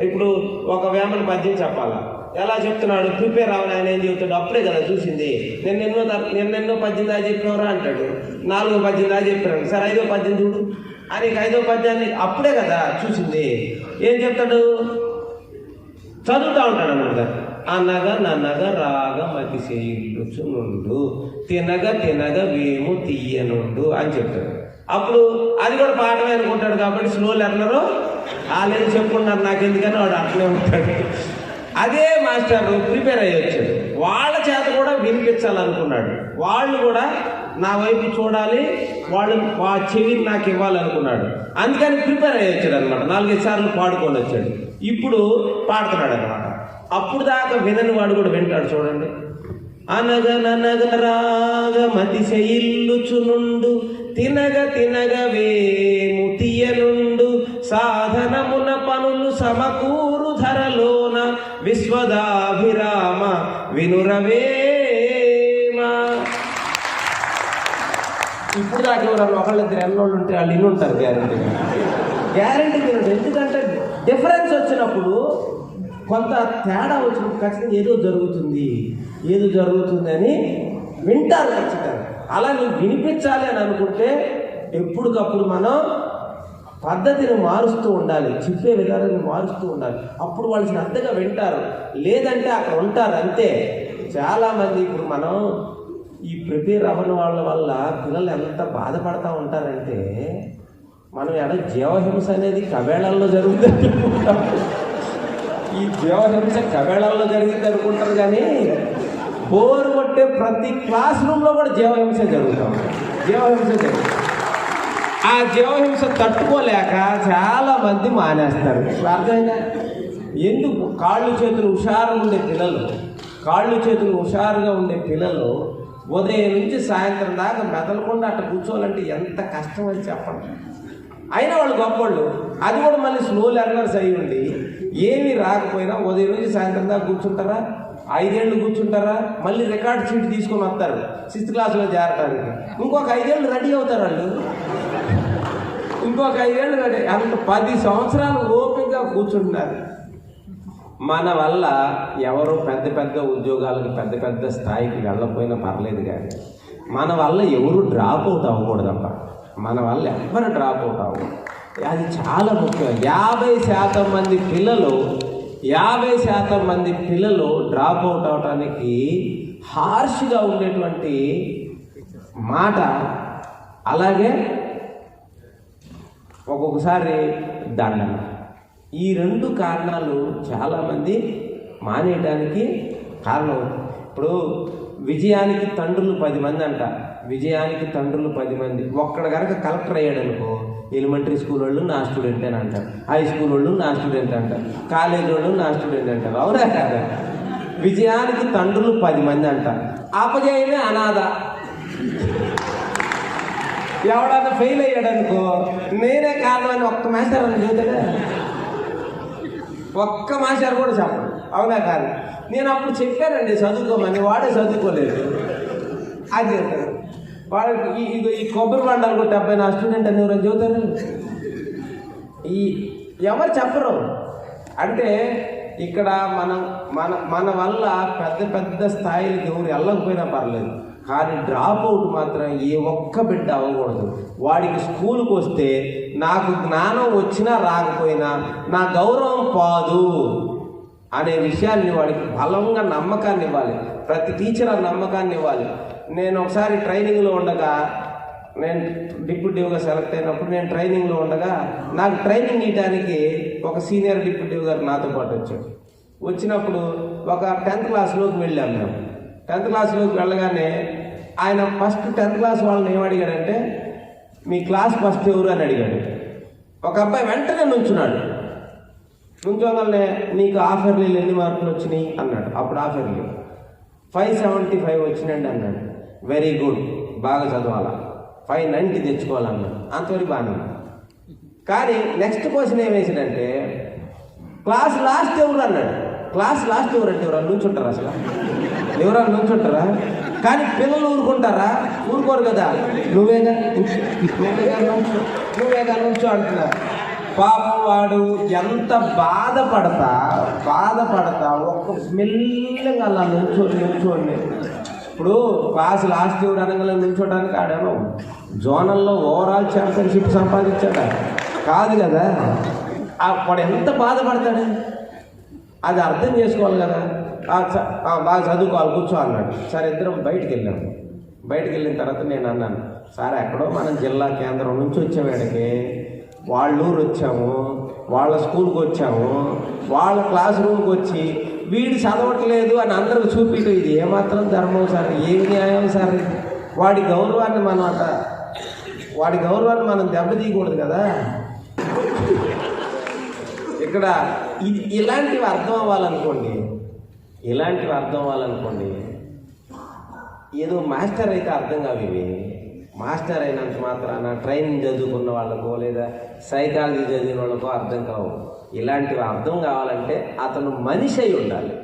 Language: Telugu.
ఇప్పుడు ఒక వేమన పద్యం చెప్పాలా? ఎలా చెప్తున్నాడు? ప్రిపేర్ అవ్వని ఆయన ఏం చెబుతాడు అప్పుడే కదా చూసింది. నేను ఎన్నో నేను ఎన్నో పద్యం దా చెప్పినవరా అంటాడు. నాలుగో పద్యం దా చెప్పాను సరే ఐదో పద్యం చూడు. అని ఐదో పద్యాన్ని అప్పుడే కదా చూసింది. ఏం చెప్తాడు? చదువుతా ఉంటాడు అన్నమాట అనగ నన్నగా రాగ మతి తినగ తినగ వేము తీయనుండు అని చెప్తాడు. అప్పుడు అది కూడా పాఠమే అనుకుంటాడు కాబట్టి స్లో లెర్నరు వాళ్ళేం చెప్పుకున్నారు నాకు ఎందుకని వాడు అట్లే ఉంటాడు. అదే మాస్టర్ ప్రిపేర్ అయ్యి వచ్చాడు వాళ్ళ చేత కూడా వినిపించాలనుకున్నాడు. వాళ్ళు కూడా నా వైపు చూడాలి వాళ్ళు వా చెవిని నాకు ఇవ్వాలనుకున్నాడు. అందుకని ప్రిపేర్ అయ్యి వచ్చాడు అనమాట నాలుగైదు సార్లు పాడుకొని వచ్చాడు. ఇప్పుడు పాడుతున్నాడు అనమాట అప్పుడు దాకా వినని వాడు కూడా వింటాడు చూడండి. అనగననగరాగ మతిశయిల్లుచునుండు తినగ తినగ వేము తీయనుండు సా సమకూరు ధరలోన విశ్వదాభిరామ వినురవేమా. ఇప్పుడు దాకా ఎవరన్నా ఒకళ్ళిద్దరు ఎన్నోళ్ళు ఉంటే వాళ్ళు ఇల్లు ఉంటారు గ్యారంటీ గ్యారంటీ తినడు ఎందుకంటే డిఫరెన్స్ వచ్చినప్పుడు కొంత తేడా వచ్చినప్పుడు ఖచ్చితంగా ఏదో జరుగుతుంది. ఏదో జరుగుతుంది అని వింటారు ఖచ్చితంగా. అలా నువ్వు వినిపించాలి అని అనుకుంటే ఎప్పటికప్పుడు మనం పద్ధతిని మారుస్తూ ఉండాలి చెప్పే విధానాన్ని మారుస్తూ ఉండాలి. అప్పుడు వాళ్ళు శ్రద్ధగా వింటారు. లేదంటే అక్కడ ఉంటారు అంతే. చాలామంది ఇప్పుడు మనం ఈ ప్రిపేర్ అవ్వని వాళ్ళ వల్ల పిల్లలు ఎంత బాధపడతా ఉంటారంటే మనం ఎడ జీవహింస అనేది కవేళల్లో జరుగుతుంది అనుకుంటాం. ఈ జీవహింస కవేళల్లో జరిగింది అనుకుంటారు కానీ బోరు కొట్టే ప్రతి క్లాస్ రూమ్లో కూడా జీవహింస జరుగుతాం జీవహింస జరుగుతుంది. ఆ జీవహింస తట్టుకోలేక చాలా మంది మానేస్తారు. అర్థమైందా? ఎందుకు? కాళ్ళు చేతులు హుషారుగా ఉండే పిల్లలు కాళ్ళు చేతులు హుషారుగా ఉండే పిల్లలు ఉదయం నుంచి సాయంత్రం దాకా మెదలకుండా అట్ట కూర్చోవాలంటే ఎంత కష్టం అని చెప్పండి. అయినా వాళ్ళు గొప్పోళ్ళు. అది కూడా మళ్ళీ స్లో లెర్నర్స్ అయ్యి ఉండి ఏమీ రాకపోయినా ఉదయం నుంచి సాయంత్రం దాకా కూర్చుంటారా? ఐదేళ్ళు కూర్చుంటారా? మళ్ళీ రికార్డ్ షీట్ తీసుకొని వస్తారు. సిక్స్త్ క్లాస్లో చేరడానికి. ఇంకొక ఐదేళ్ళు రెడీ అవుతారు వాళ్ళు? ఇంకొక ఐదేళ్ళు రెడీ అంత పది సంవత్సరాలు ఓపికగా కూర్చుంటున్నారు మన వల్ల ఎవరు పెద్ద పెద్ద ఉద్యోగాలకు పెద్ద పెద్ద స్థాయికి వెళ్ళకపోయినా పర్లేదు కానీ మన వల్ల ఎవరు డ్రాప్ అవుట్ అవ్వకూడదప్ప మన వల్ల ఎవరు డ్రాప్ అవుట్ అవ్వకూడదు. అది చాలా ముఖ్యం. యాభై శాతం మంది పిల్లలు యాభై శాతం మంది పిల్లలు డ్రాప్ అవుట్ అవడానికి హార్ష్గా ఉండేటువంటి మాట. అలాగే ఒక్కొక్కసారి దండన ఈ రెండు కారణాలు చాలామంది మానేయడానికి కారణం. ఇప్పుడు విజయానికి తండ్రులు పది మంది అంట. విజయానికి తండ్రులు పది మంది. ఒక్కడ కనుక కలెక్టర్ అయ్యాడు అనుకో ఎలిమెంటరీ స్కూల్ వాళ్ళు నా స్టూడెంట్ అని అంటారు. హై స్కూల్ వాళ్ళు నా స్టూడెంట్ అంటారు. కాలేజ్ వాళ్ళు నా స్టూడెంట్ అంటారు. అవునా కాదా? విజయానికి తండ్రులు పది మంది అంటారు. అపజయమే అనాథ. ఎవడన్నా ఫెయిల్ అయ్యాడనుకో నేనే కారణం అని ఒక్క మాస్టర్ అని చెబుతాడా ఒక్క మాస్టర్ కూడా చెప్పడు. అవునా కాదు? నేను అప్పుడు చెప్పానండి చదువుకోమని. వాడే చదువుకోలేదు. అది చెప్పాను వాళ్ళకి ఈ ఈ కొబ్బరి బండాలు కూడా డెబ్బై నా స్టూడెంట్ అని ఎవరైనా చెబుతారు. ఈ ఎవరు చెప్పరు. అంటే ఇక్కడ మనం మన మన వల్ల పెద్ద పెద్ద స్థాయిలకు ఎవరు వెళ్ళకపోయినా పర్లేదు. కానీ డ్రాప్ అవుట్ మాత్రం ఏ ఒక్క బిడ్డ అవ్వకూడదు. వాడికి స్కూల్కి వస్తే నాకు జ్ఞానం వచ్చినా రాకపోయినా నా గౌరవం పాదు అనే విషయాన్ని వాడికి బలంగా నమ్మకాన్ని ఇవ్వాలి. ప్రతి టీచర్ ఆ నమ్మకాన్ని ఇవ్వాలి. నేను ఒకసారి ట్రైనింగ్లో ఉండగా నేను డిప్యూటీవ్గా సెలెక్ట్ అయినప్పుడు నేను ట్రైనింగ్లో ఉండగా నాకు ట్రైనింగ్ ఇవ్వడానికి ఒక సీనియర్ డిప్యూటీవ్ గారు నాతో పాటు వచ్చాడు వచ్చినప్పుడు ఒక టెన్త్ క్లాస్లోకి వెళ్ళాం మేము. టెన్త్ క్లాస్లోకి వెళ్ళగానే ఆయన ఫస్ట్ టెన్త్ క్లాస్ వాళ్ళని ఏం అడిగాడంటే మీ క్లాస్ ఫస్ట్ ఎవరు? అని అడిగాడు. ఒక అబ్బాయి వెంటనే నుంచున్నాడు. నుంచోగానే నీకు ఆఫర్లు ఎన్ని మార్కులు వచ్చినాయి? అన్నాడు. అప్పుడు ఆఫర్లు ఫైవ్ సెవెంటీ ఫైవ్ వచ్చినండి అన్నాడు. వెరీ గుడ్ బాగా చదవాలా? ఫైవ్ నైంటీ తెచ్చుకోవాలన్నా. అంతవరకు బాగానే కానీ నెక్స్ట్ క్వశ్చన్ ఏం క్లాస్ లాస్ట్ ఎవరు అన్నాడు? క్లాస్ లాస్ట్ ఎవరంటే ఎవరు నుంచుంటారా అసలు? ఎవరు నుంచుంటారా? కానీ పిల్లలు ఊరుకుంటారా? ఊరుకోరు కదా. నువ్వేగా నువ్వేగా నుంచు నువ్వేగా నుంచు పాపం వాడు ఎంత బాధపడతా బాధపడతా ఒక్క మెల్లగా అలా నుంచో నుంచోండి ఇప్పుడు క్లాస్ లాస్ట్ ఇయర్ అనగానే నుంచోడానికి ఆడాను జోనల్లో ఓవరాల్ ఛాంపియన్షిప్ సంపాదించాడా కాదు కదా? వాడు ఎంత బాధపడతాడు? అది అర్థం చేసుకోవాలి కదా. బాగా చదువుకోవాలి కూర్చో అన్నాడు. సరే ఇద్దరం బయటికి వెళ్ళాము బయటికి వెళ్ళిన తర్వాత నేను అన్నాను సార్ ఎక్కడో మనం జిల్లా కేంద్రం నుంచి వచ్చేవాడికి వాళ్ళ ఊరు వచ్చాము వాళ్ళ స్కూల్కి వచ్చాము వాళ్ళ క్లాస్ రూమ్కి వచ్చి వీడు చదవట్లేదు అని అందరికి చూపించడం. ఇది ఏమాత్రం ధర్మం సార్? ఏ న్యాయం సార్ ఇది? వాడి గౌరవాన్ని మనం అట వాడి గౌరవాన్ని మనం దెబ్బతీయకూడదు కదా? ఇక్కడ ఇది ఇలాంటివి అర్థం అవ్వాలనుకోండి ఇలాంటివి అర్థం అవ్వాలనుకోండి ఏదో మాస్టర్ అయితే అర్థం కావు ఇవి. మాస్టర్ అయినంత మాత్రాన ట్రైనింగ్ చదువుకున్న వాళ్ళకో లేదా సైకాలజీ చదివిన వాళ్ళకో అర్థం కావు. ఇలాంటివి అర్థం కావాలంటే అతను మనిషి అయి ఉండాలి.